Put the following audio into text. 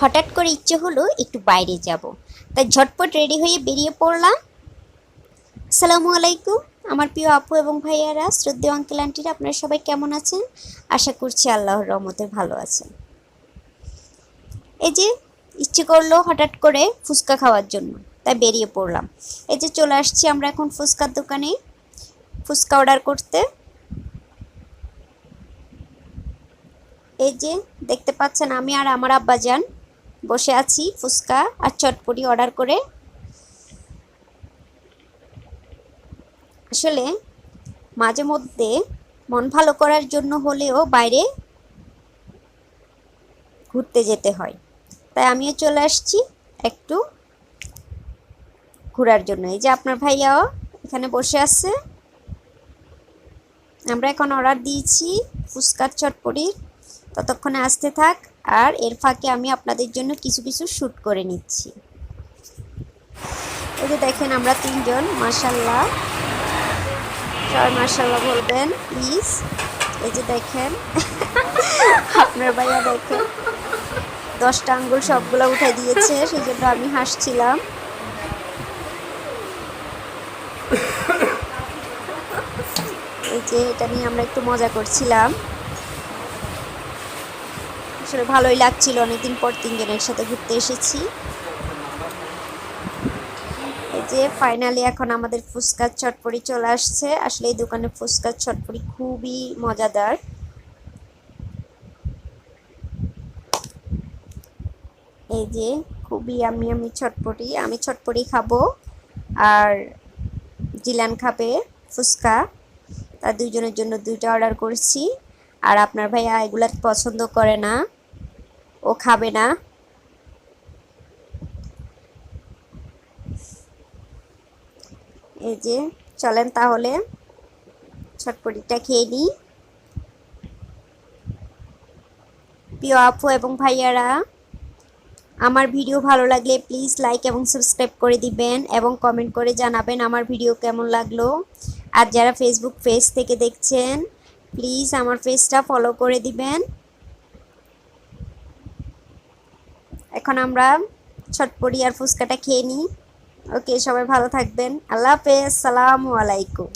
হঠাৎ করে ইচ্ছে হলো একটু বাইরে যাব। তাই ঝটপট রেডি হয়ে বেরিয়ে পড়লাম। আসসালামু আলাইকুম, আমার প্রিয় আপু এবং ভাইয়ারা, শ্রদ্ধেয় আঙ্কেল আন্টিরা আপনারা সবাই কেমন আছেন? আশা করছি আল্লাহর রহমতে ভালো আছেন। এই যে ইচ্ছে করল হঠাৎ করে ফুচকা খাওয়ার জন্য, তাই বেরিয়ে পড়লাম। এই যে চলে আসছি আমরা এখন ফুচকার দোকানে, ফুচকা অর্ডার করতে। এই যে দেখতে পাচ্ছেন আমি আর আমার আব্বাজান। বসে আছি, ফুচকা আর চটপটি অর্ডার করে। আসলে মাঝে মধ্যে মন ভালো করার জন্য হলেও বাইরে ঘুরতে যেতে হয়। তাই আমিও চলে আসছি একটু ঘোরার জন্য। এই যে আপনার ভাইয়াও এখানে বসে আছে। আমরা এখন অর্ডার দিয়েছি ফুচকার চটপটির। ততক্ষণে আসতে থাক। আর এর ফাঁকে আমি আপনাদের জন্য কিছু কিছু শ্যুট করে নিচ্ছি। এই যে দেখেন আমরা তিনজন মাসাল্লাহ সবাই মাসাল্লাহ বলবেন প্লিজ এই যে দেখেন, আপনার ভাইয়া দেখেন, দশটা আঙ্গুল সবগুলো উঠে দিয়েছে, সেই জন্য আমি হাসছিলাম। এই যে এটা নিয়ে আমরা একটু মজা করছিলাম। আসলে ভালোই লাগছিল। অনেকদিন পর তিনজনের সাথে ঘুরতে এসেছি। এই যে ফাইনালি এখন আমাদের ফুচকার চটপড়ি চলে আসছে। আসলে এই দোকানে ফুচকার চটপড়ি খুবই মজাদার। এই যে খুবই আমি আমি ছটপটি আমি ছটপটি খাব আর জিলান খাবে ফুচকা। তার দুজনের জন্য দুইটা অর্ডার করছি। আর আপনার ভাইয়া এগুলা পছন্দ করে না। ও খাবে না। এই যে, চলেন তাহলে। ছটপটিটা খেয়ে নিই। প্রিয় আপু এবং ভাইয়ারা, আমার ভিডিও ভালো লাগলে প্লিজ লাইক এবং সাবস্ক্রাইব করে দিবেন এবং কমেন্ট করে জানাবেন আমার ভিডিও কেমন লাগল। আর যারা ফেসবুক পেজ থেকে দেখছেন প্লিজ আমার পেজটা ফলো করে দিবেন। এখন আমরা ছটপড়ি আর ফুচকাটা খেয়ে নিই। ওকে, সবাই ভালো থাকবেন। আল্লাহ হাফেজ। সালামু আলাইকুম।